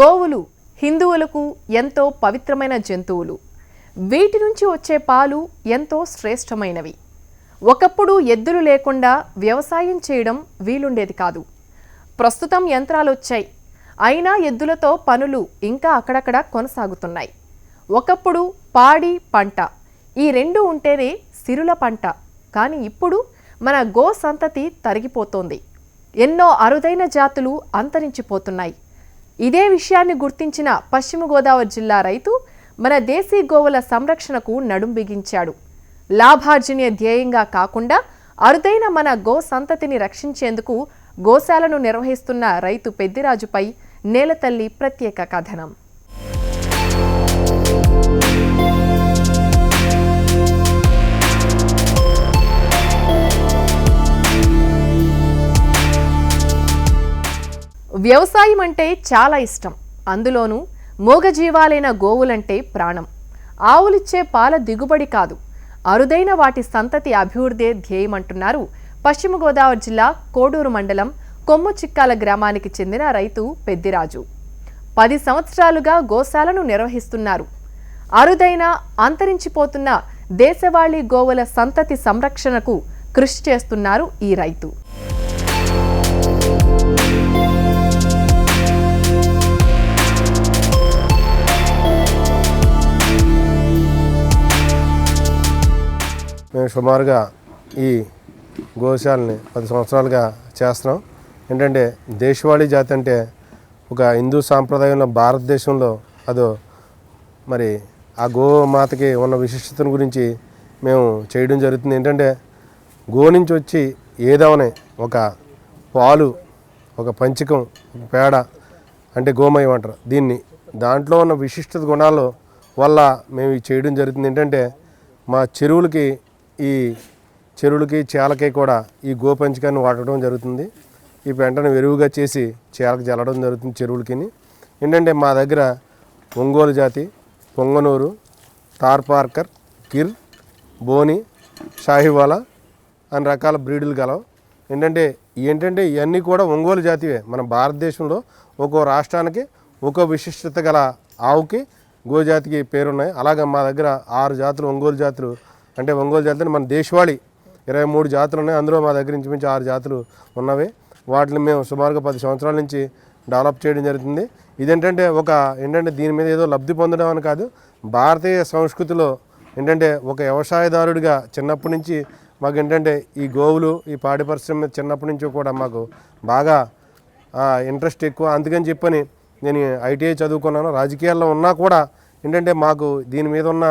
గోవులు హిందువులకు ఎంతో పవిత్రమైన జంతువులు. వీటి నుంచి వచ్చే పాలు ఎంతో శ్రేష్టమైనవి. ఒకప్పుడు ఎద్దులు లేకుండా వ్యవసాయం చేయడం వీలుండేది కాదు. ప్రస్తుతం యంత్రాలు వచ్చాయి అయినా ఎద్దులతో పనులు ఇంకా అక్కడక్కడ కొనసాగుతున్నాయి. ఒకప్పుడు పాడి పంట ఈ రెండు ఉంటేనే సిరుల పంట. కానీ ఇప్పుడు మన గో సంతతి తరిగిపోతోంది. ఎన్నో అరుదైన జాతులు అంతరించిపోతున్నాయి. ఇదే విషయాన్ని గుర్తించిన పశ్చిమ గోదావరి జిల్లా రైతు మన దేశీ గోవుల సంరక్షణకు నడుం బిగించాడు. లాభార్జనే ధ్యేయంగా కాకుండా అరుదైన మన గో సంతతిని రక్షించేందుకు గోశాలను నిర్వహిస్తున్న రైతు పెద్దిరాజుపై నేలతల్లి ప్రత్యేక కథనం. వ్యవసాయం అంటే చాలా ఇష్టం. అందులోనూ మూగజీవాలైన గోవులంటే ప్రాణం. ఆవులిచ్చే పాల దిగుబడి కాదు. అరుదైన వాటి సంతతి అభివృద్ధే ధ్యేయమంటున్నారు పశ్చిమ గోదావరి జిల్లా కోడూరు మండలం కొమ్ము చిక్కాల గ్రామానికి చెందిన రైతు పెద్దిరాజు. పది సంవత్సరాలుగా గోశాలను నిర్వహిస్తున్నారు. అరుదైన అంతరించిపోతున్న దేశవాళీ గోవుల సంతతి సంరక్షణకు కృషి చేస్తున్నారు ఈ రైతు. మేము సుమారుగా ఈ గోశాలని పది సంవత్సరాలుగా చేస్తున్నాం. ఏంటంటే దేశవాళీ జాతి అంటే ఒక హిందూ సాంప్రదాయంలో భారతదేశంలో అదో మరి ఆ గోమాతకి ఉన్న విశిష్టతను గురించి మేము చేయడం జరుగుతుంది. ఏంటంటే గో నుంచి వచ్చి ఏదవనే ఒక పాలు ఒక పంచకం ఒక పేడ అంటే గోమయం అంటారు. దీన్ని దాంట్లో ఉన్న విశిష్టత గుణాలు వల్ల మేము చేయడం జరుగుతుంది. ఏంటంటే మా చెరువులకి ఈ చెరువులకి చేలకి కూడా ఈ గోపంచకాన్ని వాడటం జరుగుతుంది. ఈ పెంటను ఎరువుగా చేసి చేలకు జల్లడం జరుగుతుంది చెరువులకి ఏంటంటే మా దగ్గర ఒంగోలు జాతి పొంగనూరు తార్పార్కర్ కిర్ బోని షాహివాలా అని రకాల బ్రీడులు గలవు. ఏంటంటే ఏంటంటే ఇవన్నీ కూడా ఒంగోలు జాతివే. మన భారతదేశంలో ఒక్కో రాష్ట్రానికి ఒక్కో విశిష్టత గల ఆవుకి గోజాతికి పేరున్నాయి. అలాగే మా దగ్గర ఆరు జాతులు ఒంగోలు జాతులు అంటే ఒంగోలు జాతులు మన దేశవాళి ఇరవై మూడు జాతులు ఉన్నాయి. అందులో మా దగ్గర ఇంచుమించు ఆరు జాతులు ఉన్నవి. వాటిని మేము సుమారుగా పది సంవత్సరాల నుంచి డెవలప్ చేయడం జరుగుతుంది. ఇదేంటంటే ఒక ఏంటంటే దీని మీద ఏదో లబ్ధి పొందడం అని కాదు భారతీయ సంస్కృతిలో ఏంటంటే ఒక వ్యవసాయదారుడిగా చిన్నప్పటి నుంచి మాకు ఏంటంటే ఈ గోవులు ఈ పాడి పరిశ్రమ మీద చిన్నప్పటి నుంచి కూడా మాకు బాగా ఇంట్రెస్ట్ ఎక్కువ. అందుకని చెప్పని నేను ఐటీఐ చదువుకున్నాను. రాజకీయాల్లో ఉన్నా కూడా ఏంటంటే మాకు దీని మీద ఉన్న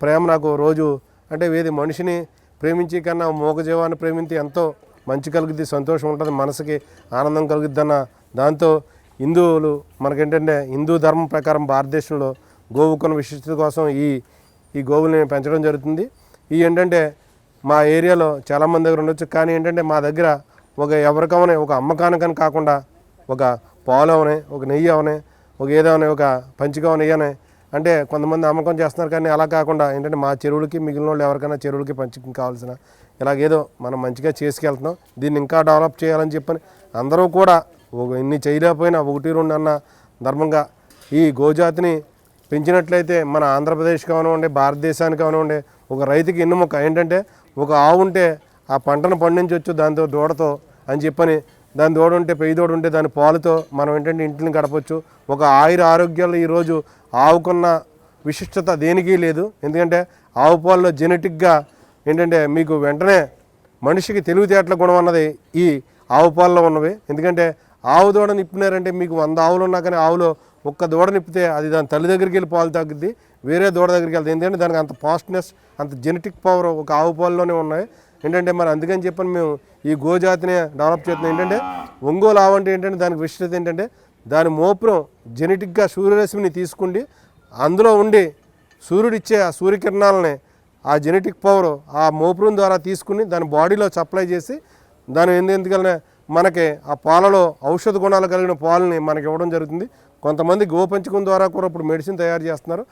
ప్రేమ నాకు రోజు అంటే వేది మనిషిని ప్రేమించి కన్నా మూగజీవాన్ని ప్రేమించి ఎంతో మంచి కలుగుద్ది సంతోషం ఉంటుంది మనసుకి ఆనందం కలుగుద్ది అన్న దాంతో హిందువులు మనకేంటంటే హిందూ ధర్మం ప్రకారం భారతదేశంలో గోవుకున్న విశిష్టత కోసం ఈ ఈ గోవుల్ని పెంచడం జరుగుతుంది. ఈ ఏంటంటే మా ఏరియాలో చాలామంది దగ్గర ఉండొచ్చు కానీ ఏంటంటే మా దగ్గర ఒక ఎవరికమనే ఒక అమ్మకానికని కాకుండా ఒక పాలు అవనే ఒక నెయ్యి అవనే ఒక ఏదవనే ఒక పంచిక అనే అంటే కొంతమంది అమ్మకం చేస్తున్నారు కానీ అలా కాకుండా ఏంటంటే మా చెరువులకి మిగిలిన వాళ్ళు ఎవరికైనా చెరువులకి పంచికం కావాల్సిన ఇలాగేదో మనం మంచిగా చేసుకెళ్తున్నాం. దీన్ని ఇంకా డెవలప్ చేయాలని చెప్పని అందరూ కూడా ఇన్ని చేయలేకపోయినా ఒకటి రెండు అన్న ధర్మంగా ఈ గోజాతిని పెంచినట్లయితే మన ఆంధ్రప్రదేశ్ కానివ్వండి భారతదేశానికి కానివ్వండి ఒక రైతుకి ఎన్నుముక. ఏంటంటే ఒక ఆవు ఉంటే ఆ పంటను పండించవచ్చు దాంతో దూడతో అని చెప్పని దాని దూడ ఉంటే పెయ్యి దూడ ఉంటే దాని పాలుతో మనం ఏంటంటే ఇంటిని గడపచ్చు. ఒక ఆయుర ఆరోగ్యాలు ఈరోజు ఆవుకున్న విశిష్టత దేనికి లేదు. ఎందుకంటే ఆవు పాలలో జెనెటిక్గా ఏంటంటే మీకు వెంటనే మనిషికి తెలివితేటల గుణం అన్నది ఈ ఆవు పాలలో ఉన్నవి. ఎందుకంటే ఆవు దూడ నిప్పినారంటే మీకు వంద ఆవులు ఉన్నా కానీ ఆవులో ఒక్క దూడ నిప్పితే అది దాని తల్లి దగ్గరికి వెళ్ళి పాలు తగ్గుద్ది వేరే దూడ దగ్గరికి వెళ్తుంది. ఎందుకంటే దానికి అంత ఫాస్ట్నెస్ అంత జెనెటిక్ పవర్ ఒక ఆవు పాలలోనే ఉన్నాయి. ఏంటంటే మరి అందుకని చెప్పని మేము ఈ గోజాతిని డెవలప్ చేస్తున్నాం. ఏంటంటే ఒంగోలు ఆవు అంటే ఏంటంటే దానికి విశిష్టత ఏంటంటే దాని మోపురం జెనెటిక్గా సూర్యరశ్మిని తీసుకుండి అందులో ఉండి సూర్యుడిచ్చే ఆ సూర్యకిరణాలని ఆ జెనెటిక్ పవర్ ఆ మోపురం ద్వారా తీసుకుని దాని బాడీలో సప్లై చేసి దాని ఎందుకనే మనకి ఆ పాలలో ఔషధ గుణాలు కలిగిన పాలని మనకి ఇవ్వడం జరుగుతుంది. కొంతమంది గోపంచకం ద్వారా కూడా ఇప్పుడు మెడిసిన్ తయారు చేస్తున్నారు.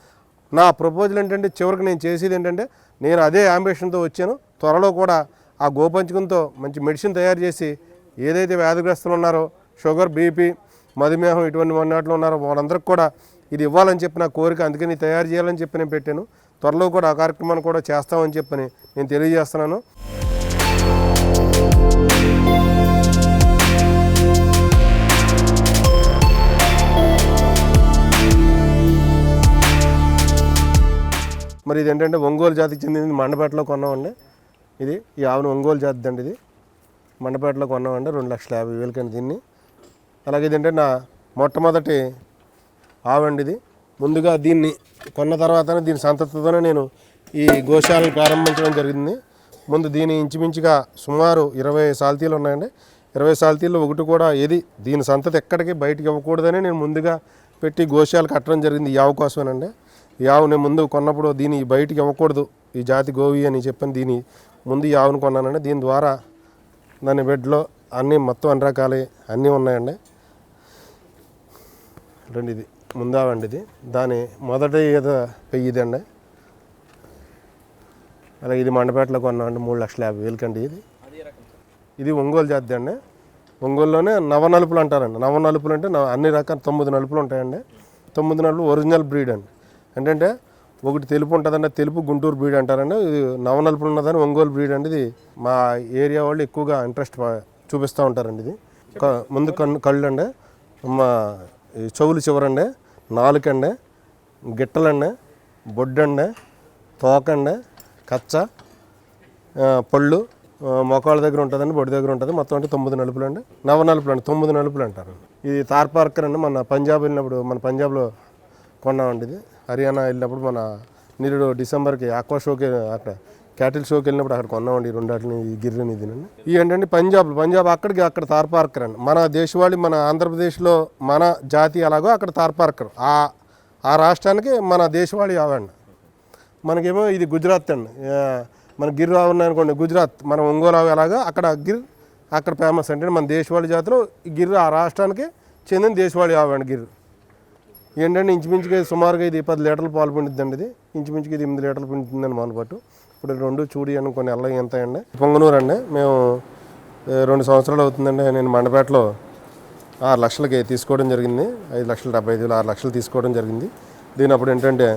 నా ప్రపోజల్ ఏంటంటే చివరికి నేను చేసేది ఏంటంటే నేను అదే అంబిషన్తో వచ్చాను. త్వరలో కూడా ఆ గోపంచకంతో మంచి మెడిసిన్ తయారు చేసి ఏదైతే వ్యాధిగ్రస్తులు ఉన్నారో షుగర్ బీపీ మధుమేహం ఇటువంటి వాటిలో ఉన్నారో వాళ్ళందరికీ కూడా ఇది ఇవ్వాలని చెప్పి నా కోరిక. అందుకని తయారు చేయాలని చెప్పి నేను పెట్టాను. త్వరలో కూడా ఆ కార్యక్రమాన్ని కూడా చేస్తామని చెప్పని నేను తెలియజేస్తున్నాను. మరి ఇది ఏంటంటే ఒంగోలు జాతికి చెందింది మండపేటలో కొన్నామండి. ఇది ఈ ఆవును ఒంగోలు జాతి అండి ఇది. మండపేటలో కొన్నామండి రెండు లక్షల యాభై వేలకండి దీన్ని. అలాగే ఇదంటే నా మొట్టమొదటి ఆవండి ఇది. ముందుగా దీన్ని కొన్న తర్వాతనే దీని సంతతితోనే నేను ఈ గోశాలను ప్రారంభించడం జరిగింది. ముందు దీని ఇంచుమించుగా సుమారు ఇరవై సాల్తీలు ఉన్నాయండి. ఇరవై సాల్తీల్లో ఒకటి కూడా ఏది దీని సంతతి ఎక్కడికి బయటికి ఇవ్వకూడదని నేను ముందుగా పెట్టి గోశాలు కట్టడం జరిగింది ఈ ఆవు కోసమేనండి. ఈ ఆవుని ముందు కొన్నప్పుడు దీన్ని బయటికి ఇవ్వకూడదు ఈ జాతి గోవి అని చెప్పని దీని ముందు ఈ ఆవును కొన్నానండి దీని ద్వారా దాని బెడ్లో అన్నీ మొత్తం అన్ని రకాలు అన్నీ ఉన్నాయండి. రెండు ఇది ముందావండి ఇది. దాని మొదటి ఏదో పెయ్యిది అండి అలాగే ఇది మండపేటలో కొన్నామండి మూడు లక్షల యాభై వేలకండి ఇది. ఇది ఒంగోలు జాతి అండి. ఒంగోలులోనే నవనలుపులు అంటారండి. నవనలుపులు అంటే నవ- అన్ని రకాల తొమ్మిది నలుపులు ఉంటాయండి. తొమ్మిది నలుపులు ఒరిజినల్ బ్రీడ్ అండి. ఏంటంటే ఒకటి తెలుపు ఉంటుందండి తెలుపు గుంటూరు బ్రీడ్ అంటారండి. ఇది నవనలుపులు ఉన్నదని ఒంగోలు బ్రీడ్ అండి ఇది. మా ఏరియా వాళ్ళు ఎక్కువగా ఇంట్రెస్ట్ చూపిస్తూ ఉంటారండి ఇది. ముందు కన్ను కళ్ళు అండి మా ఈ చెవులు చివరండి. నాలుకండి. గిట్టలండి. బొడ్డండి. తోకండి. కచ్చ పళ్ళు ఆ, మోకాళ్ళ దగ్గర ఉంటుందండి బొడి దగ్గర ఉంటుంది. మొత్తం అంటే తొమ్మిది నలుపులు అండి నవ నలుపులు అండి తొమ్మిది నలుపులు అంటారు. ఇది తార్ పార్కర్ అండి. మన పంజాబ్ వెళ్ళినప్పుడు మన పంజాబ్లో కొన్నామండి ఇది. హర్యానా వెళ్ళినప్పుడు మన నిరుడు డిసెంబర్కి ఆక్వా షోకి అక్కడ క్యాటిల్ షోకి వెళ్ళినప్పుడు అక్కడ కొన్నామండి ఈ రెండాటిని ఈ గిర్రెని ఇదినండి ఇవి ఏంటంటే పంజాబ్ పంజాబ్ అక్కడికి అక్కడ తార్పార్కర్ అండి మన దేశవాళి మన ఆంధ్రప్రదేశ్లో మన జాతి అలాగో అక్కడ తార్పార్కర్ ఆ ఆ రాష్ట్రానికి మన దేశవాళి అవండి మనకేమో ఇది గుజరాత్ అండి. మన గిర్ ఆవు అనుకోండి గుజరాత్. మన ఒంగోలు ఆవు ఎలాగా అక్కడ గిర్ అక్కడ ఫేమస్ అంటే మన దేశవాళి జాతిలో గిర్ ఆ రాష్ట్రానికి చెందిన దేశవాళి ఆవు అండి గిర్ ఏంటంటే ఇంచుమించుగా సుమారుగా ఇది పది లీటర్లు పాలు పిండుద్దండి ఇది. ఇంచుమించుగా ఇది ఎనిమిది లీటర్లు పిండుతుందండి మన పట్టు ఇప్పుడు రెండు చూడి అని కొన్ని ఎల్ల ఎంత అండి పొంగనూరు అండి. మేము రెండు సంవత్సరాలు అవుతుందండి. నేను మండపేటలో ఆరు లక్షలకి తీసుకోవడం జరిగింది. ఐదు లక్షల డెబ్బై ఐదు వేలు ఆరు లక్షలు తీసుకోవడం జరిగింది. దీని అప్పుడు ఏంటంటే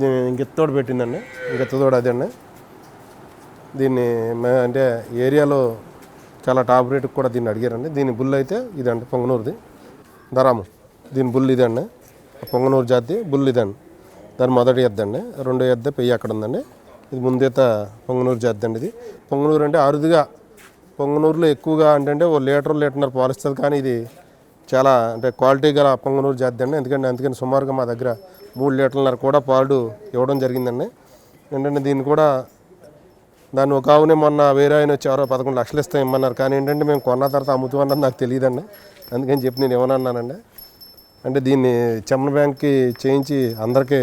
దీన్ని ఇంకెత్తోడు పెట్టిందండి. ఇంకెత్తతోడు అదే అండి దీన్ని అంటే ఏరియాలో చాలా టాప్ రేటుకి కూడా దీన్ని అడిగారండి. దీని బుల్ అయితే ఇదండి పొంగనూరుది. దరాము దీని బుల్ ఇదండి. పొంగనూరు జాతి బుల్ ఇదండి దాని మొదటి ఎద్దు అండి. రెండో ఎద్ద పెయ్యి అక్కడ ఉందండి. ఇది ముందేత పొంగనూరు జాతి అండి ఇది. పొంగనూరు అంటే అరుదుగా పొంగనూరులో ఎక్కువగా అంటే ఓ లీటర్ లీటర్నర పాలిస్తుంది కానీ ఇది చాలా అంటే క్వాలిటీ గల పొంగనూరు జాతి అండి. ఎందుకంటే అందుకని సుమారుగా మా దగ్గర మూడు లీటర్లన్నర కూడా పాలు ఇవ్వడం జరిగిందండి. ఏంటంటే దీన్ని కూడా దాన్ని ఒక ఆవునే మొన్న వేరే ఆయన వచ్చారో పదకొండు లక్షలు ఇస్తాం ఇమ్మన్నారు. కానీ ఏంటంటే మేము కొన్న తర్వాత అమ్ముతామన్నది నాకు తెలియదండి. అందుకని చెప్పి నేను ఏమన్నానండి అంటే దీన్ని చమన్ బ్యాంక్కి చేయించి అందరికీ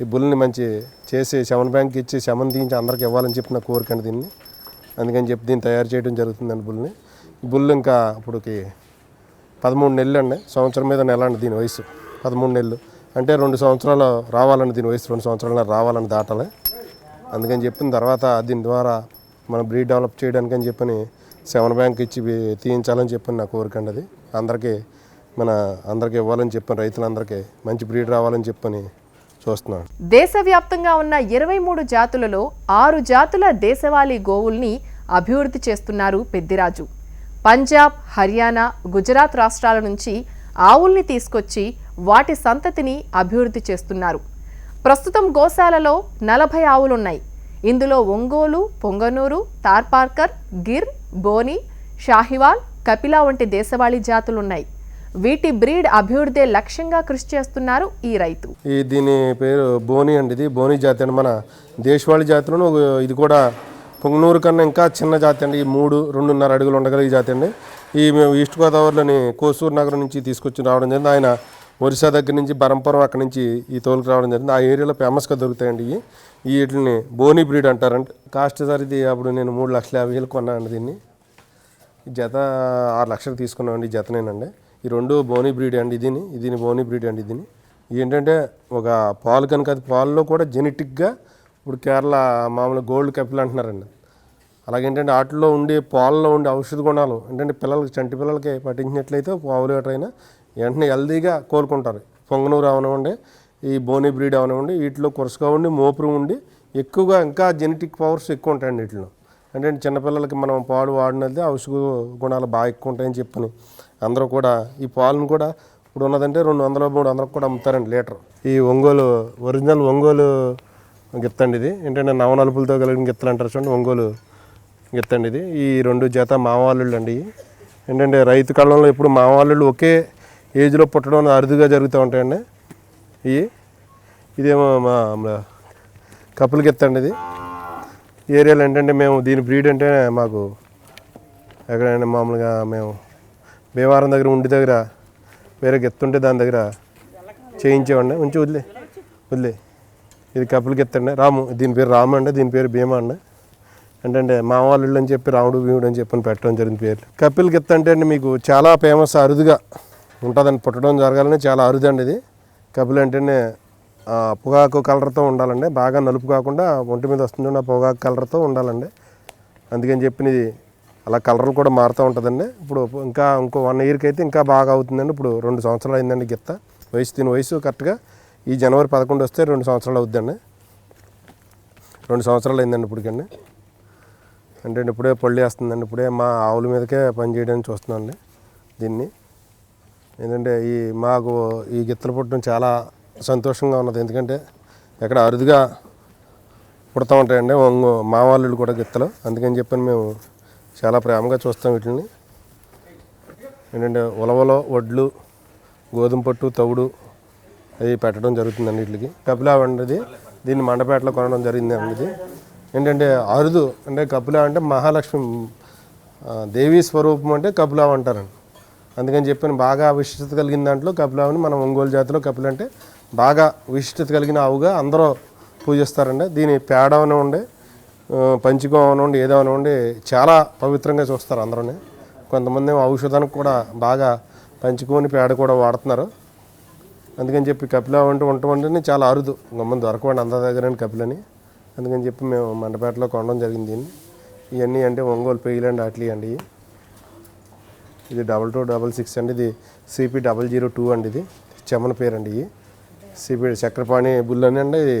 ఈ బుల్ని మంచి చేసి చమన్ బ్యాంక్కి ఇచ్చి చెమన్ తీయించి అందరికి ఇవ్వాలని చెప్పి నా కోరికండి దీన్ని. అందుకని చెప్పి దీన్ని తయారు చేయడం జరుగుతుందండి బుల్ని. బుల్ ఇంకా ఇప్పుడుకి పదమూడు నెలలు అండి. సంవత్సరం మీద నెల అండి దీని వయసు. పదమూడు నెలలు. అంటే రెండు సంవత్సరాలు రావాలండి దీని వయసు. రెండు సంవత్సరాలు రావాలని దాటాలి. అందుకని చెప్పిన తర్వాత దీని ద్వారా మనం బ్రీడ్ డెవలప్ చేయడానికి అని చెప్పని సెవెన్ బ్యాంక్ ఇచ్చి తీయించాలని చెప్పని నా కోరిక అండి అది. అందరికీ మన అందరికీ ఇవ్వాలని చెప్పని రైతులందరికీ మంచి బ్రీడ్ రావాలని చెప్పని చూస్తున్నాను. దేశవ్యాప్తంగా ఉన్న ఇరవై మూడు జాతులలో ఆరు జాతుల దేశవాళీ గోవుల్ని అభివృద్ధి చేస్తున్నారు పెద్దిరాజు. పంజాబ్ హర్యానా గుజరాత్ రాష్ట్రాల నుంచి ఆవుల్ని తీసుకొచ్చి వాటి సంతతిని అభివృద్ధి చేస్తున్నారు. ప్రస్తుతం గోశాలలో నలభై ఆవులున్నాయి. ఇందులో ఒంగోలు పొంగనూరు తార్పార్కర్ గిర్ బోని షాహివాల్ కపిలా వంటి దేశవాళీ జాతులున్నాయి. వీటి బ్రీడ్ అభివృద్ధి లక్ష్యంగా కృషి చేస్తున్నారు ఈ రైతు. ఈ దీని పేరు బోని అండి ఇది. బోని జాతి అండి మన దేశవాళి జాతిలోనూ ఇది కూడా పొంగనూరు కన్నా ఇంకా చిన్న జాతి అండి. ఈ మూడు రెండున్నర అడుగులు ఉండగలిగే జాతి అండి. ఈ మేము ఈస్ట్ గోదావరిలోని కోసూరు నగరం నుంచి తీసుకొచ్చి రావడం జరిగింది. ఆయన ఒరిస్సా దగ్గర నుంచి బరంపురం అక్కడి నుంచి ఈ తోలుకు రావడం జరిగింది. ఆ ఏరియాలో ఫేమస్గా దొరుకుతాయండి ఇవి. ఈ వీటిని బోని బ్రీడ్ అంటారంట. కాస్ట్ సార్ ఇది అప్పుడు నేను మూడు లక్షల యాభై వేలు కొన్నాను దీన్ని. ఈ జత ఆరు లక్షలు తీసుకున్నామండి. ఈ జతనేనండి. ఈ రెండు బోనీ బ్రీడ్ అండి ఇదిని ఇదిని బోనీ బ్రీడ్ అండి ఇదిని. ఏంటంటే ఒక పాలు కనుక అది పాలలో కూడా జెనెటిక్గా ఇప్పుడు కేరళ మామూలు గోల్డ్ కపిల్ అంటున్నారండి. అలాగేంటంటే వాటిలో ఉండే పాలలో ఉండే ఔషధ గుణాలు ఏంటంటే పిల్లలకి చంటి పిల్లలకి పట్టించినట్లయితే పావులు ఎటైనా వెంటనే హెల్దీగా కోలుకుంటారు. పొంగనూరు అవనివ్వండి ఈ బోని బ్రీడ్ అవనివ్వండి వీటిలో కొరసగా ఉండి మోపురు ఉండి ఎక్కువగా ఇంకా జెనెటిక్ పవర్స్ ఎక్కువ ఉంటాయండి వీటిలో. అంటే చిన్నపిల్లలకి మనం పాలు వాడినది ఔషధ గుణాలు బాగా ఎక్కువ ఉంటాయని చెప్పని. అందరూ కూడా ఈ పాలను కూడా ఇప్పుడు ఉన్నదంటే రెండు వందల మూడు వందలకు కూడా అమ్ముతారండి లీటర్. ఈ ఒంగోలు ఒరిజినల్ ఒంగోలు గిత్తండి ఇది. ఏంటంటే నవనలుపులతో కలిగిన గిత్తలు అంటారు చూడండి ఒంగోలు గిత్తండి ఇది. ఈ రెండు జత మామవాళ్ళు అండి ఏంటంటే రైతు కాలంలో ఇప్పుడు మామవాళ్ళు ఒకే ఏజ్లో పుట్టడం అరుదుగా జరుగుతూ ఉంటాయండి. ఇవి ఇదేమో మా కపుల్ గిత్తండి ఇది. ఏరియాలో ఏంటంటే మేము దీని బ్రీడ్ అంటే మాకు ఎక్కడైనా మామూలుగా మేము భీమవరం దగ్గర ఉండి దగ్గర వేరే గెత్తుంటే దాని దగ్గర చేయించేవాడిని. ఉంచి వదిలే వదిలే. ఇది కప్పులు గెత్తండి రాము దీని పేరు రాము అండి దీని పేరు భీమా అండి. ఏంటంటే మా వాళ్ళు అని చెప్పి రాముడు భీముడు అని చెప్పని పెట్టడం జరిగింది పేర్లు. కపిల్ గిత్త అంటే అండి మీకు చాలా ఫేమస్ అరుదుగా ఉంటుందని పుట్టడం జరగాలని చాలా అరుదండి ఇది. కపిల్ అంటేనే పొగాకు కలర్తో ఉండాలండి. బాగా నలుపు కాకుండా ఒంటి మీద వస్తుంది ఆ పొగాకు కలర్తో ఉండాలండి. అందుకని చెప్పినది అలా కలర్లు కూడా మారుతూ ఉంటుందండి. ఇప్పుడు ఇంకా ఇంకో వన్ ఇయర్కి అయితే ఇంకా బాగా అవుతుందండి. ఇప్పుడు రెండు సంవత్సరాలు అయిందండి గిత్త. వయసు దీని వయసు కరెక్ట్గా ఈ జనవరి పదకొండు వస్తే రెండు సంవత్సరాలు అవుద్దండి. రెండు సంవత్సరాలు అయిందండి ఇప్పటికండి అంటే ఇప్పుడే పళ్ళు వేస్తుందండి. ఇప్పుడే మా ఆవుల మీదకే పని చేయడానికి చూస్తున్నాండి దీన్ని. ఏంటంటే ఈ మాకు ఈ గిత్తలు పుట్టడం చాలా సంతోషంగా ఉన్నది. ఎందుకంటే ఎక్కడ అరుదుగా పుడతా ఉంటాయండి. ఒంగు కూడా గిత్తలు. అందుకని చెప్పని మేము చాలా ప్రేమగా చూస్తాం వీటిని ఏంటంటే ఉలవలో వడ్లు గోధుమ పట్టు తవుడు అవి పెట్టడం జరుగుతుందండి వీటికి. కపిలా వండిది దీన్ని మండపేటలో కొనడం జరిగింది ఇది ఏంటంటే అరుదు అంటే కపిలా అంటే మహాలక్ష్మి దేవీ స్వరూపం అంటే కపిలావ్ అంటారండి. అందుకని చెప్పిన బాగా విశిష్టత కలిగిన దాంట్లో కపిలావని మనం ఒంగోలు జాతిలో కపిల అంటే బాగా విశిష్టత కలిగిన ఆవుగా అందరూ పూజిస్తారండి. దీని పేడ అవనివ్వండి ఆ, పంచకం అవనివ్వండి ఏదో చాలా పవిత్రంగా చూస్తారు అందరూనే. కొంతమంది ఔషధానికి కూడా బాగా పంచుకొని పేడ కూడా వాడుతున్నారు. అందుకని చెప్పి కపిల వంటి వంట చాలా అరుదు. గమ్మని దొరకవండి అందరి దగ్గర కపిలని. అందుకని చెప్పి మేము మండపేటలో కొనడం జరిగింది దీన్ని. ఇవన్నీ అంటే ఒంగోలు పెయ్యలండి అట్లీ అండి. ఇవి. ఇది డబల్ టూ డబల్ సిక్స్ అండి. ఇది సిపి డబల్ జీరో టూ అండి ఇది. చెమన పేరు అండి ఇవి సిపి చక్రపాణి బుల్లని అండి. ఇది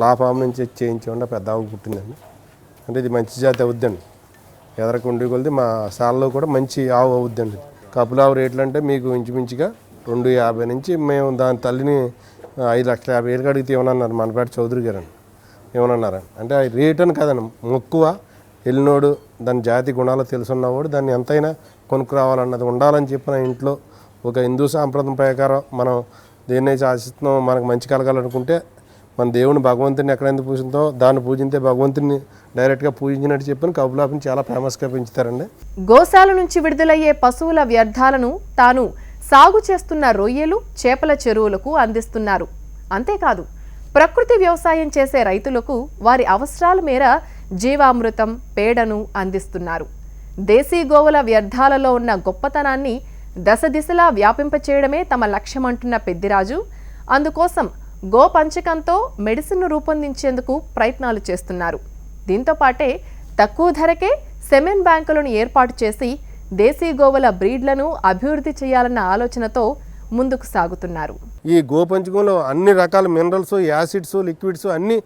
లాఫామ్ నుంచి చేయించకుండా పెద్ద ఆవు పుట్టిందండి. అంటే ఇది మంచి జాతి అవుద్దండి. ఎదరకు ఉండి కొలిది మా సాల్లో కూడా మంచి ఆవు అవుద్దండి. కపులావు రేట్లు అంటే మీకు ఇంచుమించుగా రెండు యాభై నుంచి మేము దాని తల్లిని ఐదు లక్షల యాభై వేలు అడిగితే ఏమన్నారు మనపేట చౌదరి గారు అని ఏమన్నారు అంటే అది రేట్ అని కాదండి. మక్కువ వెళ్ళినోడు దాని జాతి గుణాలు తెలుసున్నవాడు దాన్ని ఎంతైనా కొనుక్కు రావాలన్నది ఉండాలని చెప్పిన ఇంట్లో ఒక హిందూ సాంప్రదాయం ప్రకారం మనం దేన్నైతే ఆశిస్తున్నాం మనకు మంచి కలగాలనుకుంటే మన దేవుని భగవంతుని ఎక్కడైతే పూజిందో దాన్ని పూజింతే భగవంతుని డైరెక్ట్గా పూజించినట్టు చెప్పని కబులాపిని చాలా ఫేమస్గా పెంచుతారండి. గోశాల నుంచి విడుదలయ్యే పశువుల వ్యర్థాలను తాను సాగు చేస్తున్న రొయ్యలు చేపల చెరువులకు అందిస్తున్నారు. అంతేకాదు ప్రకృతి వ్యవసాయం చేసే రైతులకు వారి అవసరాల మేర జీవామృతం పేడను అందిస్తున్నారు. దేశీ గోవుల వ్యర్థాలలో ఉన్న గొప్పతనాన్ని దశ దిశలా వ్యాపింపచేయడమే తమ లక్ష్యమంటున్న పెద్దిరాజు. అందుకోసం గో పంచకంతో మెడిసిన్ను రూపొందించేందుకు ప్రయత్నాలు చేస్తున్నారు. దీంతో పాటే తక్కువ ధరకే సెమెన్ బ్యాంకులను ఏర్పాటు చేసి దేశీ గోవుల బ్రీడ్లను అభివృద్ధి చేయాలన్న ఆలోచనతో ముందుకు సాగుతున్నారు. ఈ గోపంచకంలో అన్ని రకాల మినరల్స్ యాసిడ్స్ లిక్విడ్స్ అన్ని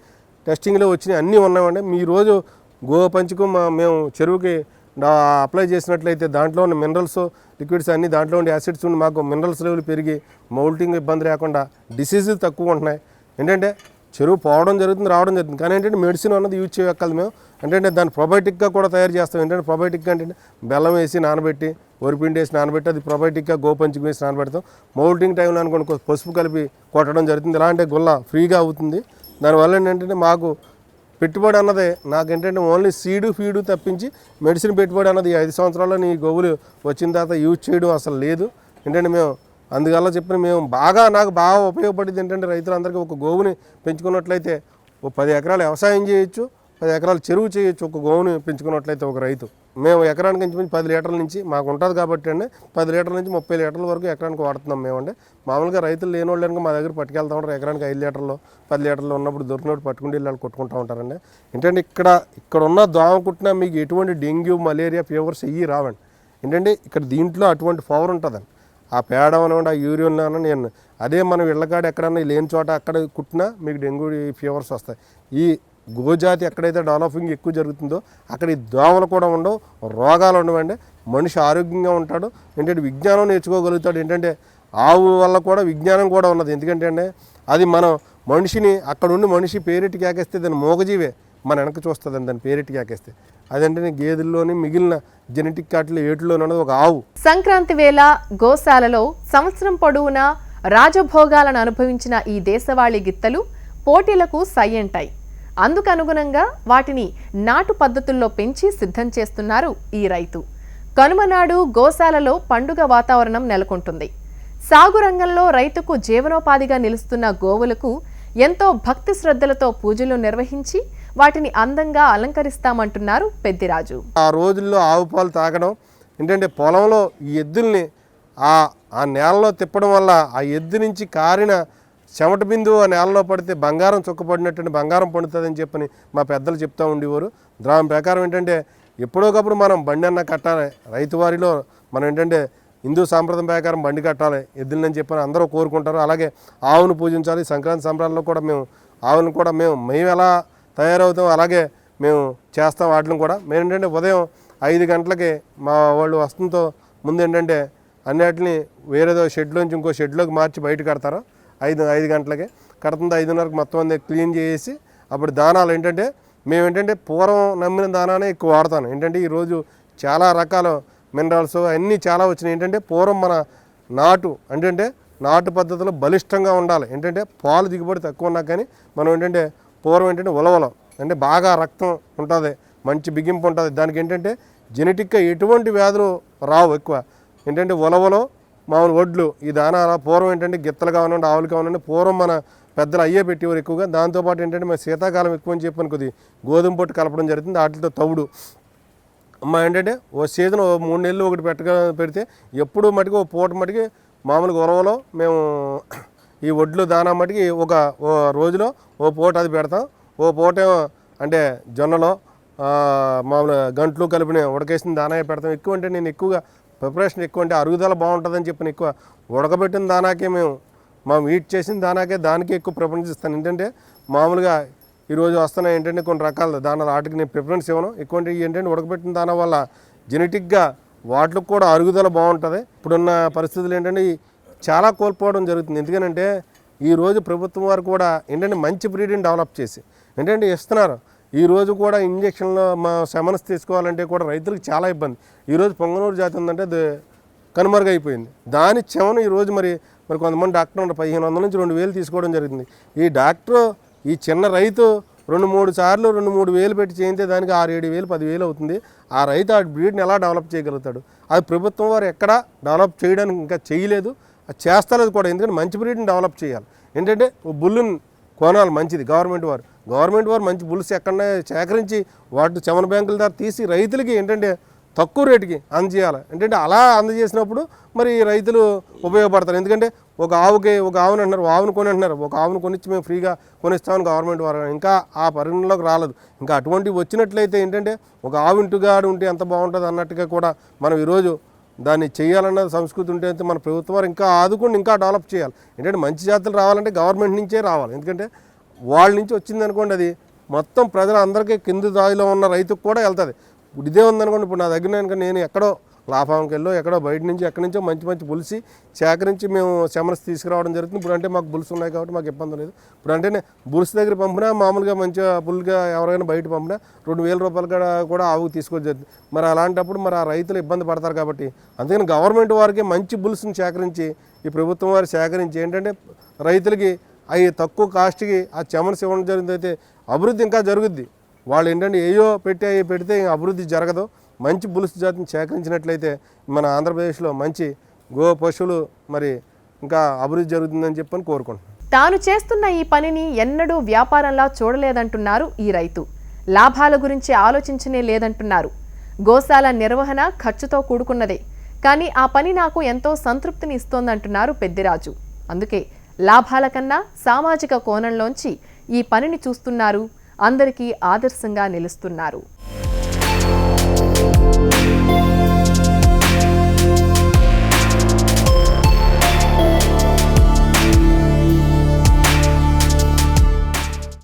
టెస్టింగ్లో వచ్చినాయి. అన్నీ ఉన్నాయండి. మీ రోజు గోపంచకం మేము చెరువుకి అప్లై చేసినట్లయితే దాంట్లో ఉన్న మినరల్స్ లిక్విడ్స్ అన్నీ దాంట్లో ఉండే యాసిడ్స్ ఉండి మాకు మినరల్స్ లెవెల్ పెరిగి మౌల్టింగ్ ఇబ్బంది లేకుండా డిసీజెస్ తక్కువ ఉంటున్నాయి. ఏంటంటే చెరువు పోవడం జరుగుతుంది రావడం జరుగుతుంది. కానీ ఏంటంటే మెడిసిన్ అన్నది యూజ్ చేయగలదు మేము. అంటే దాన్ని ప్రొబయోటిక్గా కూడా తయారు చేస్తాం. ఏంటంటే ప్రొబయోటిక్గా అంటే బెల్లం వేసి నానబెట్టి వరిపిండి వేసి నానబెట్టి అది ప్రొబయోటిక్గా గోపంచుకు వేసి నానబెడతాం. మౌల్టింగ్ టైంలో అనుకోండి పసుపు కలిపి కొట్టడం జరుగుతుంది. ఇలా అంటే గుల్ల ఫ్రీగా అవుతుంది. దానివల్ల ఏంటంటే మాకు పెట్టుబడి అన్నది. నాకు ఏంటంటే ఓన్లీ సీడు ఫీడు తప్పించి మెడిసిన్ పెట్టుబడి అన్నది ఐదు సంవత్సరాల్లో నీ గోవులు వచ్చిన తర్వాత యూజ్ చేయడం అసలు లేదు. ఏంటంటే మేము అందువల్ల చెప్పిన మేము బాగా నాకు బాగా ఉపయోగపడింది ఏంటంటే రైతులందరికీ ఒక గోవుని పెంచుకున్నట్లయితే ఓ పది ఎకరాలు వ్యవసాయం చేయొచ్చు పది ఎకరాలు చెరువు చేయొచ్చు ఒక గోవుని పెంచుకున్నట్లయితే ఒక రైతు. మేము ఎకరానికి ఇంచుమించు పది లీటర్ల నుంచి మాకు ఉంటుంది కాబట్టి అండి పది లీటర్ల నుంచి ముప్పై లీటర్ల వరకు ఎకరానికి వాడుతున్నాం మేమండి మామూలుగా రైతులు లేని వాళ్ళు కనుక మా దగ్గర పట్టుకెళ్తా ఉంటారు ఎకరానికి ఐదు లీటర్లు పది లీటర్లు ఉన్నప్పుడు దొరికినప్పుడు పట్టుకుంటే వెళ్ళి కొట్టుకుంటూ ఉంటారండి. ఏంటంటే ఇక్కడ ఇక్కడ ఉన్న దోమ కుట్టినా మీకు ఎటువంటి డెంగ్యూ మలేరియా ఫీవర్స్ ఇవి రావండి. ఏంటంటే ఇక్కడ దీంట్లో అటువంటి పవర్ ఉంటుందండి. ఆ పేడ అనివ్వండి ఆ యూరిన్ అన్న నేను అదే మనం ఇళ్ళకాడ ఎక్కడన్నా లేని చోట అక్కడ కుట్టినా మీకు డెంగ్యూ ఫీవర్స్ వస్తాయి. ఈ గోజాతి ఎక్కడైతే డెవలపింగ్ ఎక్కువ జరుగుతుందో అక్కడ ఈ దోమలు కూడా ఉండవు రోగాలు ఉండవండి. మనిషి ఆరోగ్యంగా ఉంటాడు. ఏంటంటే విజ్ఞానం నేర్చుకోగలుగుతాడు. ఏంటంటే ఆవు వల్ల కూడా విజ్ఞానం కూడా ఉన్నది. ఎందుకంటే అండి అది మనం మనిషిని అక్కడ ఉండి మనిషి పేరెట్టి కేకేస్తే దాని మోగజీవే. మన వెనక చూస్తుంది దాని పేరెట్టి కేకేస్తే అదంటే గేదెల్లోని మిగిలిన జెనెటిక్ కాటిలో ఏటిలోని ఉన్నది ఒక ఆవు. సంక్రాంతి వేళ గోశాలలో సంవత్సరం పొడవునా రాజభోగాలను అనుభవించిన ఈ దేశవాళీ గిత్తలు పోటీలకు సయ్యంటాయి అందుకు అందుకనుగుణంగా వాటిని నాటు పద్ధతుల్లో పెంచి సిద్ధం చేస్తున్నారు ఈ రైతు. కనుమనాడు గోశాలలో పండుగ వాతావరణం నెలకొంటుంది. సాగు రంగంలో రైతుకు జీవనోపాధిగా నిలుస్తున్న గోవులకు ఎంతో భక్తి శ్రద్ధలతో పూజలు నిర్వహించి వాటిని అందంగా అలంకరిస్తామంటున్నారు పెద్దిరాజు. ఆ రోజుల్లో ఆవు పాలు తాగడం ఏంటంటే పొలంలో ఈ ఎద్దుల్ని ఆ ఆ నేలలో తిప్పడం వల్ల ఆ ఎద్దు నుంచి కారిన చెమట బిందువు నేలలో పడితే బంగారం చుక్కపడినట్టు బంగారం పండుతుందని చెప్పని మా పెద్దలు చెప్తూ ఉండేవారు. దాని ప్రకారం ఏంటంటే ఎప్పుడోకప్పుడు మనం బండి అన్న కట్టాలి. రైతు వారిలో మనం ఏంటంటే హిందూ సాంప్రదాయం ప్రకారం బండి కట్టాలి ఎద్దులని చెప్పని అందరూ కోరుకుంటారు. అలాగే ఆవును పూజించాలి సంక్రాంతి సంబరాల్లో కూడా మేము ఆవును కూడా మేము మేము ఎలా తయారవుతాం అలాగే మేము చేస్తాం వాటిని కూడా. మేము ఏంటంటే ఉదయం ఐదు గంటలకి మా వాళ్ళు వస్తుంతో ముందు ఏంటంటే అన్నిటిని వేరేదో షెడ్లోంచి ఇంకో షెడ్లోకి మార్చి బయట కడతారు. ఐదు ఐదు గంటలకి. కడుతుంది ఐదున్నరకు మొత్తం అంతా క్లీన్ చేసి అప్పుడు దానాలు ఏంటంటే మేము ఏంటంటే పూర్వం నమ్మిన దానానే ఎక్కువ వాడతాను. ఏంటంటే ఈరోజు చాలా రకాల మినరల్స్ అన్నీ చాలా వచ్చినాయి. ఏంటంటే పూర్వం మన నాటు అంటే నాటు పద్ధతిలో బలిష్టంగా ఉండాలి. ఏంటంటే పాలు దిగుబడి తక్కువ ఉన్నా కానీ మనం ఏంటంటే పూర్వం ఏంటంటే ఉలవలం అంటే బాగా రక్తం ఉంటుంది మంచి బిగింపు ఉంటుంది. దానికి ఏంటంటే జెనెటిక్గా ఎటువంటి వ్యాధులు రావు ఎక్కువ. ఏంటంటే ఉలవలో మామూలు వడ్లు ఈ దానాల పూర్వం ఏంటంటే గిత్తలు కావనండి ఆవులు కావనండి పూర్వం మన పెద్దలు అయ్యే పెట్టేవారు ఎక్కువగా. దాంతోపాటు ఏంటంటే మేము శీతాకాలం ఎక్కువ అని చెప్పాను కొద్ది గోధుమ పొట్టు కలపడం జరుగుతుంది వాటితో తవుడు. అమ్మ ఏంటంటే ఓ సీజన్ ఓ మూడు నెలలు ఒకటి పెట్టగా పెడితే ఎప్పుడు మటుకు ఓ పూట మటుకి మామూలుగా ఉరవలో మేము ఈ వడ్లు దానా మటుకి ఒక ఓ రోజులో ఓ పూట అది పెడతాం. ఓ పూట అంటే జొన్నలో మామూలు గంట్లు కలిపిన ఉడకేసిన దానా పెడతాం. ఎక్కువ అంటే నేను ఎక్కువగా ప్రిపరేషన్ ఎక్కువ అంటే అరుగుదల బాగుంటుందని చెప్పిన ఎక్కువ ఉడకబెట్టిన దానాకే మేము మా వీట్ చేసిన దానాకే దానికి ఎక్కువ ప్రిఫరెన్స్ ఇస్తాను. ఏంటంటే మామూలుగా ఈరోజు వస్తున్నాయి ఏంటంటే కొన్ని రకాల దానాలు వాటికి నేను ప్రిఫరెన్స్ ఇవ్వను. ఎక్కువ ఏంటంటే ఉడకబెట్టిన దాని వల్ల జెనెటిక్గా వాటికి కూడా అరుగుదల బాగుంటుంది. ఇప్పుడున్న పరిస్థితులు ఏంటంటే చాలా కోల్పోవడం జరుగుతుంది. ఎందుకనంటే ఈరోజు ప్రభుత్వం వారు కూడా ఏంటంటే మంచి బ్రీడ్ని డెవలప్ చేసి ఏంటంటే ఇస్తున్నారు. ఈరోజు కూడా ఇంజక్షన్లో మా సెమన్స్ తీసుకోవాలంటే కూడా రైతులకు చాలా ఇబ్బంది. ఈరోజు పొంగనూరు జాతి ఉందంటే అది కనుమరుగైపోయింది దాని చెమను ఈరోజు మరి మరి కొంతమంది డాక్టర్ ఉన్నారు. పదిహేను వందల నుంచి రెండు వేలు తీసుకోవడం జరిగింది. ఈ డాక్టర్ ఈ చిన్న రైతు రెండు మూడు సార్లు రెండు మూడు వేలు పెట్టి చేయితే దానికి ఆరు ఏడు వేలు పదివేలు అవుతుంది. ఆ రైతు ఆ బ్రీడ్ని ఎలా డెవలప్ చేయగలుగుతాడు? అది ప్రభుత్వం వారు ఎక్కడా డెవలప్ చేయడానికి ఇంకా చేయలేదు. అది చేస్తలేదు కూడా. ఎందుకంటే మంచి బ్రీడ్ని డెవలప్ చేయాలి. ఏంటంటే ఓ బుల్లుని కొనాలి మంచిది. గవర్నమెంట్ వారు. గవర్నమెంట్ వారు మంచి బుల్స్ ఎక్కడనే సేకరించి వాటి చమన బ్యాంకుల ద్వారా తీసి రైతులకి ఏంటంటే తక్కువ రేటుకి అందజేయాలి. ఏంటంటే అలా అందజేసినప్పుడు మరి రైతులు ఉపయోగపడతారు. ఎందుకంటే ఒక ఆవుకి ఒక ఆవుని అంటున్నారు ఆవును కొని అంటున్నారు. ఒక ఆవును కొనిచ్చి మేము ఫ్రీగా కొనిస్తామని గవర్నమెంట్ వారు ఇంకా ఆ పరిగణలోకి రాలేదు. ఇంకా అటువంటివి వచ్చినట్లయితే ఏంటంటే ఒక ఆవు ఇంటిగాడు ఉంటే ఎంత బాగుంటుంది అన్నట్టుగా కూడా మనం ఈరోజు దాన్ని చేయాలన్న సంస్కృతి ఉంటే మన ప్రభుత్వం ఇంకా ఆదుకుని ఇంకా డెవలప్ చేయాలి. ఏంటంటే మంచి జాతులు రావాలంటే గవర్నమెంట్ నుంచే రావాలి. ఎందుకంటే వాళ్ళ నుంచి వచ్చింది అనుకోండి అది. మొత్తం ప్రజలందరికీ కింది స్థాయిలో ఉన్న రైతుకు కూడా వెళ్తుంది. ఇదే ఉందనుకోండి ఇప్పుడు నా దగ్గర నేను ఎక్కడో లాభాంకి వెళ్ళో ఎక్కడో బయట నుంచి ఎక్కడి నుంచో మంచి మంచి బుల్సి సేకరించి మేము సెమరస్ తీసుకురావడం జరుగుతుంది. ఇప్పుడు అంటే మాకు బుల్స్ ఉన్నాయి కాబట్టి మాకు ఇబ్బంది లేదు. ఇప్పుడు అంటే బుల్స్ దగ్గర పంపినా మామూలుగా మంచిగా బుల్గా ఎవరైనా బయట పంపినా రెండు వేల రూపాయలు కూడా కూడా ఆవుకు తీసుకోవచ్చు జరుగుతుంది. మరి అలాంటప్పుడు మరి ఆ రైతులు ఇబ్బంది పడతారు కాబట్టి అందుకని గవర్నమెంట్ వారికి మంచి బుల్స్ని సేకరించి ఈ ప్రభుత్వం వారు సేకరించి ఏంటంటే రైతులకి అవి తక్కువ కాస్ట్కి ఆ చెమన్స్ ఇవ్వడం జరిగింది అయితే అభివృద్ధి ఇంకా జరుగుద్ది. వాళ్ళు ఏంటంటే ఏయో పెట్టి అవి పెడితే ఇంకా అభివృద్ధి జరగదు. మంచి బులుసు జాతిని సేకరించినట్లయితే మన ఆంధ్రప్రదేశ్లో మంచి గో పశువులు మరి ఇంకా అభివృద్ధి జరుగుతుందని చెప్పని కోరుకుంటున్నాను తాను చేస్తున్న ఈ పనిని ఎన్నడూ వ్యాపారంలా చూడలేదంటున్నారు ఈ రైతు. లాభాల గురించి ఆలోచించనే లేదంటున్నారు. గోశాల నిర్వహణ ఖర్చుతో కూడుకున్నదే. కానీ ఆ పని నాకు ఎంతో సంతృప్తిని ఇస్తోందంటున్నారు పెద్దిరాజు. అందుకే లాభాల కన్నా సామాజిక కోణంలోంచి ఈ పనిని చూస్తున్నారు అందరికీ ఆదర్శంగా నిలుస్తున్నారు.